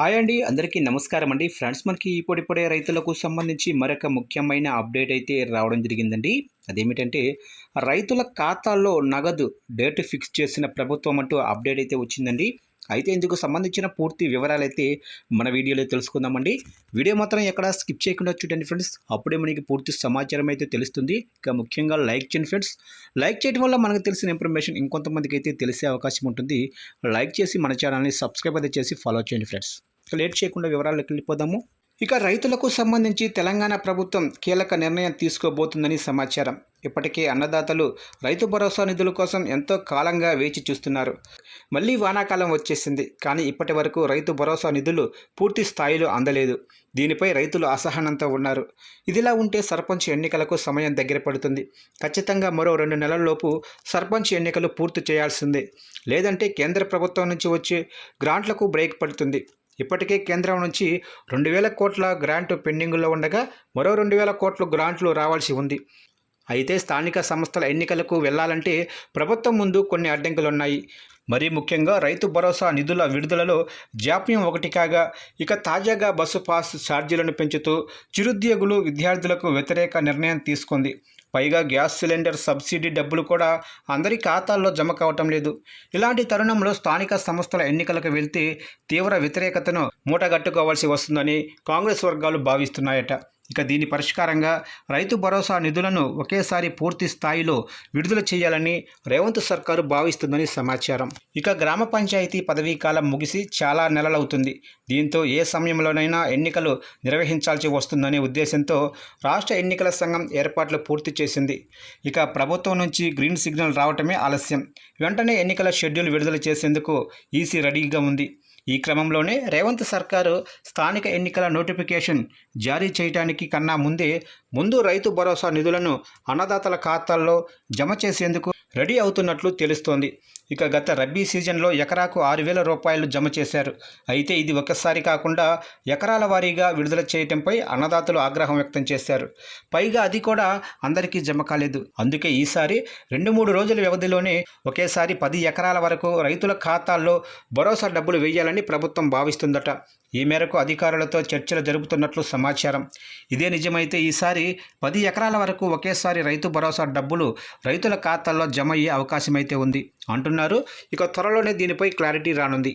Hi అండి అందరికీ నమస్కారం అండి. ఫ్రెండ్స్ మనకి ఇప్పుడిప్పుడే రైతులకు సంబంధించి మరొక ముఖ్యమైన అప్డేట్ అయితే రావడం జరిగిందండి. అదేమిటంటే రైతుల ఖాతాల్లో నగదు డేట్ ఫిక్స్ చేసిన ప్రభుత్వం అంటూ అప్డేట్ అయితే వచ్చిందండి. అయితే ఇందుకు సంబంధించిన పూర్తి వివరాలు అయితే మన వీడియోలో తెలుసుకుందామండి. వీడియో మాత్రం ఎక్కడ స్కిప్ చేయకుండా చూడండి ఫ్రెండ్స్. అప్పుడే మనకి పూర్తి సమాచారం అయితే తెలుస్తుంది. ఇక ముఖ్యంగా లైక్ చేయండి ఫ్రెండ్స్. లైక్ చేయడం వల్ల మనకు తెలిసిన ఇన్ఫర్మేషన్ ఇంకొంతమందికి అయితే తెలిసే అవకాశం ఉంటుంది. లైక్ చేసి మన ఛానల్ని సబ్స్క్రైబ్ అయితే చేసి ఫాలో చేయండి ఫ్రెండ్స్. లేట్ చేయకుండా వివరాలకు వెళ్ళిపోదాము. ఇక రైతులకు సంబంధించి తెలంగాణ ప్రభుత్వం కీలక నిర్ణయం తీసుకోబోతుందని సమాచారం. ఇప్పటికే అన్నదాతలు రైతు భరోసా నిధుల కోసం ఎంతో కాలంగా వేచి చూస్తున్నారు. మళ్ళీ వానాకాలం వచ్చేసింది. కానీ ఇప్పటి వరకు రైతు భరోసా నిధులు పూర్తి స్థాయిలో అందలేదు. దీనిపై రైతులు అసహనంతో ఉన్నారు. ఇదిలా ఉంటే సర్పంచ్ ఎన్నికలకు సమయం దగ్గర పడుతుంది. ఖచ్చితంగా మరో రెండు నెలల్లోపు సర్పంచ్ ఎన్నికలు పూర్తి చేయాల్సిందే. లేదంటే కేంద్ర ప్రభుత్వం నుంచి వచ్చే గ్రాంట్లకు బ్రేక్ పడుతుంది. ఇప్పటికే కేంద్రం నుంచి రెండు వేల కోట్ల గ్రాంట్ పెండింగ్లో ఉండగా మరో రెండు వేల కోట్ల గ్రాంట్లు రావాల్సి ఉంది. అయితే స్థానిక సంస్థల ఎన్నికలకు వెళ్ళాలంటే ప్రభుత్వం ముందు కొన్ని అడ్డంకులున్నాయి. మరీ ముఖ్యంగా రైతు భరోసా నిధుల విడుదలలో జాప్యం ఒకటి కాగా ఇక తాజాగా బస్సు పాస్ ఛార్జీలను పెంచుతూ చిరుద్యోగులు విద్యార్థులకు వ్యతిరేక నిర్ణయం తీసుకుంది. పైగా గ్యాస్ సిలిండర్ సబ్సిడీ డబ్బులు కూడా అందరి ఖాతాల్లో జమ కావటం లేదు. ఇలాంటి తరుణంలో స్థానిక సంస్థల ఎన్నికలకు వెళ్తే తీవ్ర వ్యతిరేకతను మూటగట్టుకోవాల్సి వస్తుందని కాంగ్రెస్ వర్గాలు భావిస్తున్నాయట. ఇక దీని పరిష్కారంగా రైతు భరోసా నిధులను ఒకేసారి పూర్తి స్థాయిలో విడుదల చేయాలని రేవంత్ సర్కారు భావిస్తుందని సమాచారం. ఇక గ్రామ పంచాయతీ పదవీ కాలం ముగిసి చాలా నెలలవుతుంది. దీంతో ఏ సమయంలోనైనా ఎన్నికలు నిర్వహించాల్సి వస్తుందనే ఉద్దేశంతో రాష్ట్ర ఎన్నికల సంఘం ఏర్పాట్లు పూర్తి చేసింది. ఇక ప్రభుత్వం నుంచి గ్రీన్ సిగ్నల్ రావటమే ఆలస్యం. వెంటనే ఎన్నికల షెడ్యూల్ విడుదల చేసేందుకు ఈసీ రెడీగా ఉంది. ఈ క్రమంలోనే రేవంత్ సర్కారు స్థానిక ఎన్నికల నోటిఫికేషన్ జారీ చేయడానికి కన్నా ముందే ముందు రైతు భరోసా నిధులను అన్నదాతల ఖాతాల్లో జమ చేసేందుకు రెడీ అవుతున్నట్లు తెలుస్తోంది. ఇక గత రబ్బీ సీజన్లో ఎకరాకు ఆరు వేల రూపాయలు జమ చేశారు. అయితే ఇది ఒక్కసారి కాకుండా ఎకరాల వారీగా విడుదల చేయటంపై అన్నదాతలు ఆగ్రహం వ్యక్తం చేశారు. పైగా అది కూడా అందరికీ జమ కాలేదు. అందుకే ఈసారి రెండు మూడు రోజుల వ్యవధిలోనే ఒకేసారి పది ఎకరాల వరకు రైతుల ఖాతాల్లో భరోసా డబ్బులు వేయాలని ప్రభుత్వం భావిస్తుందట. ఈ మేరకు అధికారులతో చర్చలు జరుపుతున్నట్లు సమాచారం. ఇదే నిజమైతే ఈసారి పది ఎకరాల వరకు ఒకేసారి రైతు భరోసా డబ్బులు రైతుల ఖాతాల్లో జమ అయ్యే అవకాశమైతే ఉంది అంటున్నారు. ఇక త్వరలోనే దీనిపై క్లారిటీ రానుంది.